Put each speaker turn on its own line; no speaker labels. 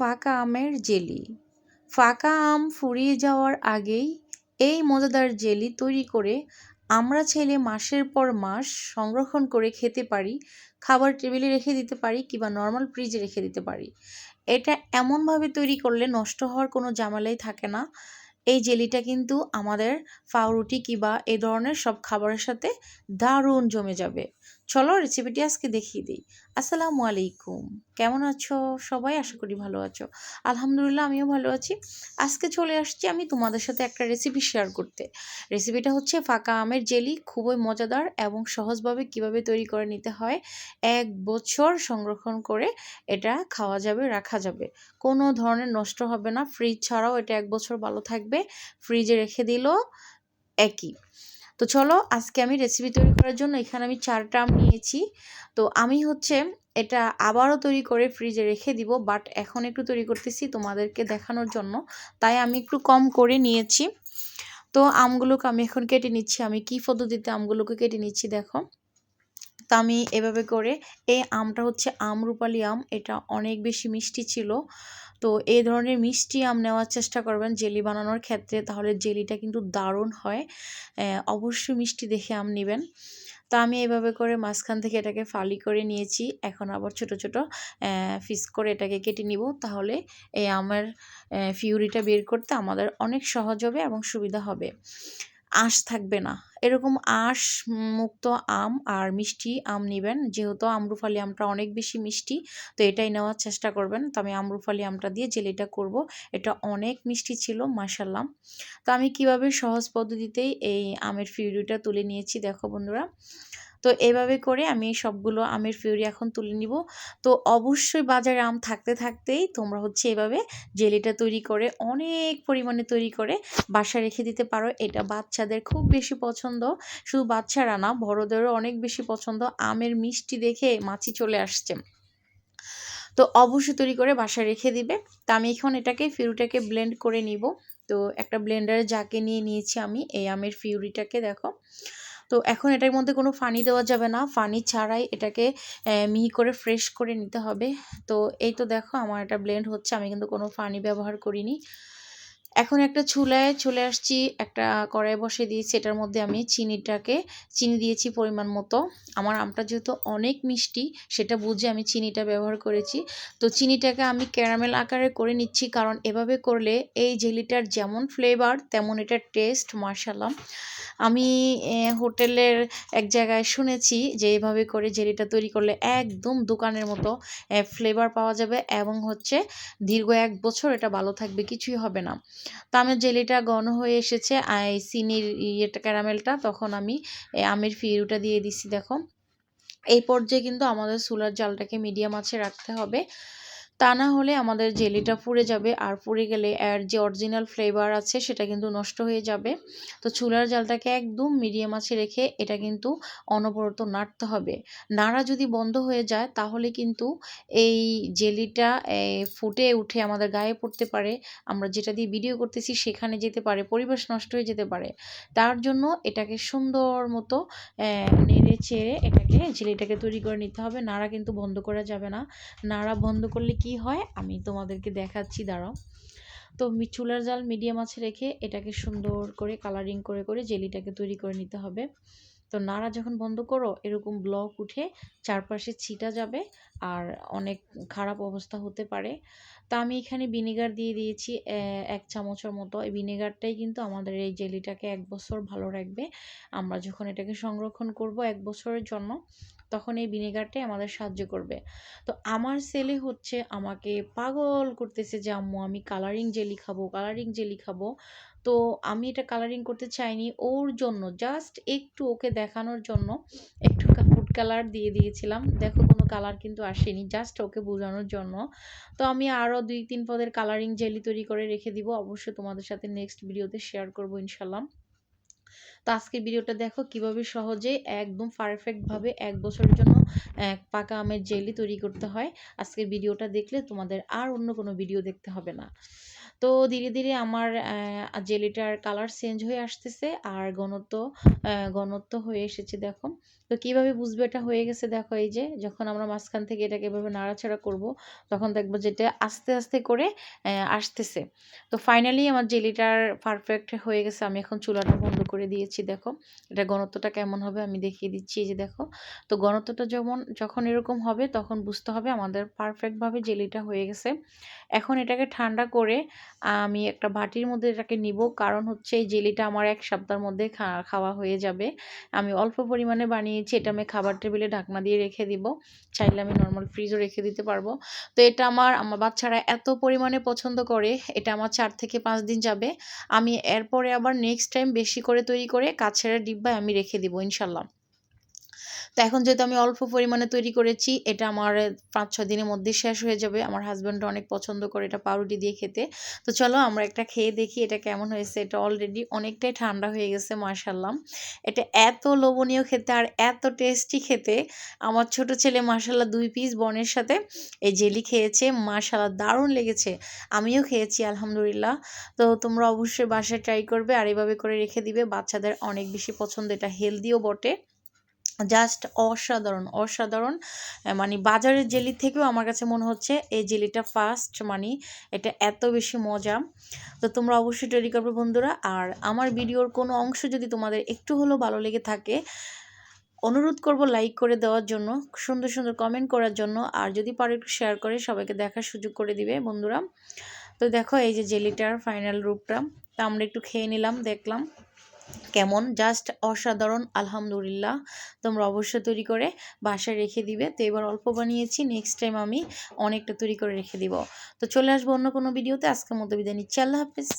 ফাঁকা আমের জেলি। ফাঁকা আম ফুরিয়ে যাওয়ার আগেই এই মজাদার জেলি তৈরি করে আমরা চাইলে মাসের পর মাস সংরক্ষণ করে খেতে পারি, খাবার টেবিলে রেখে দিতে পারি কিংবা নর্মাল ফ্রিজে রেখে দিতে পারি। এটা এমনভাবে তৈরি করলে নষ্ট হওয়ার কোনো জামালাই থাকে না। এই জেলিটা কিন্তু আমাদের ফাউরুটি কিংবা এই ধরনের সব খাবারের সাথে দারুণ জমে যাবে। চলো রেসিপিটি আজকে দেখিয়ে দিই। আসসালামু আলাইকুম। কেমন আছো? সবাই আশা করি ভালো আছো। আলহামদুলিল্লাহ, আমিও ভালো আছি। আজকে চলে আসছি আমি তোমাদের সাথে একটা রেসিপি শেয়ার করতে। রেসিপিটা হচ্ছে ফাঁকা আমের জেলি খুবই মজাদার এবং সহজভাবে কীভাবে তৈরি করে নিতে হয়, এক বছর সংরক্ষণ করে এটা খাওয়া যাবে, রাখা যাবে। কোনো ধরনের নষ্ট হবে না ফ্রিজ ছাড়াও এটা এক বছর ভালো থাকবে। ফ্রিজে রেখে দিল একই। তো চলো আজকে আমি রেসিপি তৈরি করার জন্য এখানে আমি চারটা আম নিয়েছি। তো আমি হচ্ছে এটা আবারও তৈরি করে ফ্রিজে রেখে দিব বাট এখন একটু তৈরি করতেছি তোমাদেরকে দেখানোর জন্য। তাই আমি একটু কম করে নিয়েছি। তো আমগুলোকে আমি এখন কেটে নিচ্ছি। আমি কি পদ্ধতিতে আমগুলোকে কেটে নিচ্ছি দেখো। তা আমি এভাবে করে, এই আমটা হচ্ছে আমরুপালি আম, এটা অনেক বেশি মিষ্টি ছিল। তো এই ধরনের মিষ্টি আম নেওয়ার চেষ্টা করবেন জেলি বানানোর ক্ষেত্রে, তাহলে জেলিটা কিন্তু দারুণ হয়। অবশ্যই মিষ্টি দেখে আম নেবেন। তো আমি এভাবে করে মাঝখান থেকে এটাকে ফালি করে নিয়েছি। এখন আবার ছোট ছোট ফিস করে এটাকে কেটে নিব। তাহলে এই আমার ফিউরিটা বের করতে আমাদের অনেক সহজ হবে এবং সুবিধা হবে। আঁশ থাকবে না। এরকম আঁশ মুক্ত আম আর মিষ্টি আম নেবেন। যেহেতু আমরুফালি আমটা অনেক বেশি মিষ্টি, তো এটাই নেওয়ার চেষ্টা করবেন। তো আমি আমরুফালি আমটা দিয়ে জেলিটা করব। এটা অনেক মিষ্টি ছিল মাসাল্লাম তো আমি কীভাবে সহজ পদ্ধতিতেই এই আমের ফিউরিটা তুলে নিয়েছি, দেখো বন্ধুরা। তো এভাবে করে আমি সবগুলো আমের ফিউরি এখন তুলে নিব। তো অবশ্যই বাজারে আম থাকতে থাকতেই তোমরা হচ্ছে এভাবে জেলিটা তৈরি করে, অনেক পরিমাণে তৈরি করে বাসা রেখে দিতে পারো। এটা বাচ্চাদের খুব বেশি পছন্দ। শুধু বাচ্চারা না, বড়োদেরও অনেক বেশি পছন্দ। আমের মিষ্টি দেখে মাছি চলে আসছে। তো অবশ্যই তৈরি করে বাসায় রেখে দিবে। তা আমি এখন এটাকে ফিউরিটাকে ব্লেন্ড করে নিব। তো একটা ব্লেন্ডারে যাকে নিয়ে নিয়েছি আমি, এই আমের ফিউরিটাকে দেখো। তো এখন এটার মধ্যে কোনো ফানি দেওয়া যাবে না। ফানি ছাড়াই এটাকে মিহি করে ফ্রেশ করে নিতে হবে। তো এই তো দেখো, আমার এটা ব্লেন্ড হচ্ছে। আমি কিন্তু কোনো ফানি ব্যবহার করিনি। এখন একটা চুলায় চলে আসছি, একটা কড়াই বসে দিয়েছি। এটার মধ্যে আমি চিনিটাকে, চিনি দিয়েছি পরিমাণ মতো। আমার আমটা যেহেতু অনেক মিষ্টি, সেটা বুঝে আমি চিনিটা ব্যবহার করেছি। তো চিনিটাকে আমি ক্যারামেল আকারে করে নিচ্ছি, কারণ এভাবে করলে এই জেলিটার যেমন ফ্লেভার তেমন এটার টেস্ট মার্শালাম আমি হোটেলের এক জায়গায় শুনেছি যে এভাবে করে জেলিটা তৈরি করলে একদম দোকানের মতো ফ্লেভার পাওয়া যাবে এবং হচ্ছে দীর্ঘ এক বছর এটা ভালো থাকবে, কিছুই হবে না। তো আমার জেলিটা ঘন হয়ে এসেছে চিনির ইয়েটা, ক্যারামেলটা, তখন আমি আমের ফিরুটা দিয়ে দিছি, দেখো। এই পর্যায়ে কিন্তু আমাদের সুলার জালটাকে মিডিয়াম আছে রাখতে হবে। তা না হলে আমাদের জেলিটা পুড়ে যাবে। আর পুড়ে গেলে এর যে অরিজিনাল ফ্লেভার আছে, সেটা কিন্তু নষ্ট হয়ে যাবে। তো চুলার জালটাকে একদম মিডিয়াম আছে রেখে এটা কিন্তু অনবরত নাড়তে হবে। নাড়া যদি বন্ধ হয়ে যায়, তাহলে কিন্তু এই জেলিটা ফুটে উঠে আমাদের গায়ে পড়তে পারে। আমরা যেটা দিয়ে ভিডিও করতেছি, সেখানে যেতে পারে, পরিবেশ নষ্ট হয়ে যেতে পারে। তার জন্য এটাকে সুন্দর মতো নেড়ে চেড়ে এটাকে, জেলিটাকে তৈরি করে নিতে হবে। নাড়া কিন্তু বন্ধ করা যাবে না। নাড়া বন্ধ করলে কি হয়? আমি তোমাদেরকে দেখাচ্ছি, দাঁড়াও। তো চুলার জাল মিডিয়াম আছে রেখে এটাকে সুন্দর করে কালারিং করে করে জেলিটাকে তৈরি করে নিতে হবে। তো নাড়া যখন বন্ধ করো, এরকম ব্লক উঠে চারপাশে ছিটা যাবে আর অনেক খারাপ অবস্থা হতে পারে। তা আমি এখানে ভিনেগার দিয়ে দিয়েছি এক চামচের মতো। এই ভিনেগারটাই কিন্তু আমাদের এই জেলিটাকে এক বছর ভালো রাখবে। আমরা যখন এটাকে সংরক্ষণ করব এক বছরের জন্য তখন এই ভিনেগারটাই আমাদের সাহায্য করবে। তো আমার ছেলে হচ্ছে আমাকে পাগল করতেছে যে, আম্মু, আমি কালারিং জেলি খাব কালারিং জেলি খাব। তো আমি এটা কালারিং করতে চাইনি ওর জন্য জাস্ট একটু ওকে দেখানোর জন্য একটু ফুড কালার দিয়ে দিয়েছিলাম। দেখো কোনো কালার কিন্তু আসেনি জাস্ট ওকে বোঝানোর জন্য। তো আমি আরও দুই তিন পদের কালারিং জেলি তৈরি করে রেখে দিব। অবশ্যই তোমাদের সাথে নেক্সট ভিডিওতে শেয়ার করব ইনশাল্লাহ। তো আজকের ভিডিওটা দেখো কীভাবে সহজে একদম পারফেক্টভাবে এক বছরের জন্য এক পাকা আমের জেলি তৈরি করতে হয়। আজকের ভিডিওটা দেখলে তোমাদের আর অন্য কোনো ভিডিও দেখতে হবে না। তো ধীরে ধীরে আমার জেলিটার কালার চেঞ্জ হয়ে আসতেছে আর ঘনত্ব ঘনত্ব হয়ে এসেছে দেখো। তো কীভাবে বুঝবে এটা হয়ে গেছে দেখো এই যে, যখন আমরা মাঝখান থেকে এটাকে এভাবে নাড়াচাড়া করব, তখন দেখব যেটা আস্তে আস্তে করে আসতেছে। তো ফাইনালি আমার জেলিটার পারফেক্ট হয়ে গেছে, আমি এখন চুলাটা বন্ধ করে দিয়েছি দেখো। এটা ঘনত্বটা কেমন হবে আমি দেখিয়ে দিচ্ছি এই যে দেখো। তো ঘনত্বটা যেমন, যখন এরকম হবে, তখন বুঝতে হবে আমাদের পারফেক্টভাবে জেলিটা হয়ে গেছে। এখন এটাকে ঠান্ডা করে আমি একটা বাটির মধ্যে এটাকে নিব। কারণ হচ্ছে এই জেলিটা আমার এক সপ্তাহের মধ্যে খাওয়া হয়ে যাবে। আমি অল্প পরিমাণে বানিয়েছি। এটা আমি খাবার টেবিলে ঢাকনা দিয়ে রেখে দিব। চাইলে আমি নর্মাল ফ্রিজও রেখে দিতে পারব। তো এটা আমার আমার বাচ্চারা এত পরিমাণে পছন্দ করে, এটা আমার চার থেকে পাঁচ দিন যাবে। আমি এরপরে আবার নেক্সট টাইম বেশি করে তৈরি করে কাছের ডিব্বায় আমি রেখে দিব, ইনশাল্লাহ। তো এখন যেহেতু আমি অল্প পরিমাণে তৈরি করেছি, এটা আমার পাঁচ ছয় দিনের মধ্যে শেষ হয়ে যাবে। আমার হাজব্যান্ড অনেক পছন্দ করে এটা পাউরুটি দিয়ে খেতে। তো চলো আমরা একটা খেয়ে দেখি এটা কেমন হয়েছে। এটা অলরেডি অনেকটাই ঠান্ডা হয়ে গেছে মার্শাল্লাহ এটা এত লোভনীয় খেতে আর এত টেস্টি খেতে। আমার ছোট ছেলে মার্শাল্লাহ দুই পিস বনের সাথে এই জেলি খেয়েছে মার্শাল্লাহ দারুণ লেগেছে। আমিও খেয়েছি, আলহামদুলিল্লাহ। তো তোমরা অবশ্যই বাসায় ট্রাই করবে আর এভাবে করে রেখে দিবে। বাচ্চাদের অনেক বেশি পছন্দ, এটা হেলদিও বটে। জাস্ট অসাধারণ অসাধারণ মানে বাজারের জেলি থেকেও আমার কাছে মনে হচ্ছে এই জেলিটা ফার্স্ট মানে এটা এত বেশি মজা। তো তোমরা অবশ্যই তৈরি করবে বন্ধুরা। আর আমার ভিডিওর কোনো অংশ যদি তোমাদের একটু হলেও ভালো লেগে থাকে, অনুরোধ করব লাইক করে দেওয়ার জন্য, সুন্দর সুন্দর কমেন্ট করার জন্য। আর যদি পারো একটু শেয়ার করে, সবাইকে দেখার সুযোগ করে দিবে বন্ধুরা। তো দেখো এই যে জেলিটার ফাইনাল রূপটা। তা আমরা একটু খেয়ে নিলাম, দেখলাম। কেমন? জাস্ট অসাধারণ, আলহামদুলিল্লাহ। তোমরা অবশ্যই তৈরি করে বাসায় রেখে দিবে। তো এবার অল্প বানিয়েছি নেক্সট টাইম আমি অনেকটা তৈরি করে রেখে দিব। তো চলে আসব অন্য কোনো ভিডিওতে আজকের মতো বিদায় নিচ্ছি। আল্লাহ হাফিজ।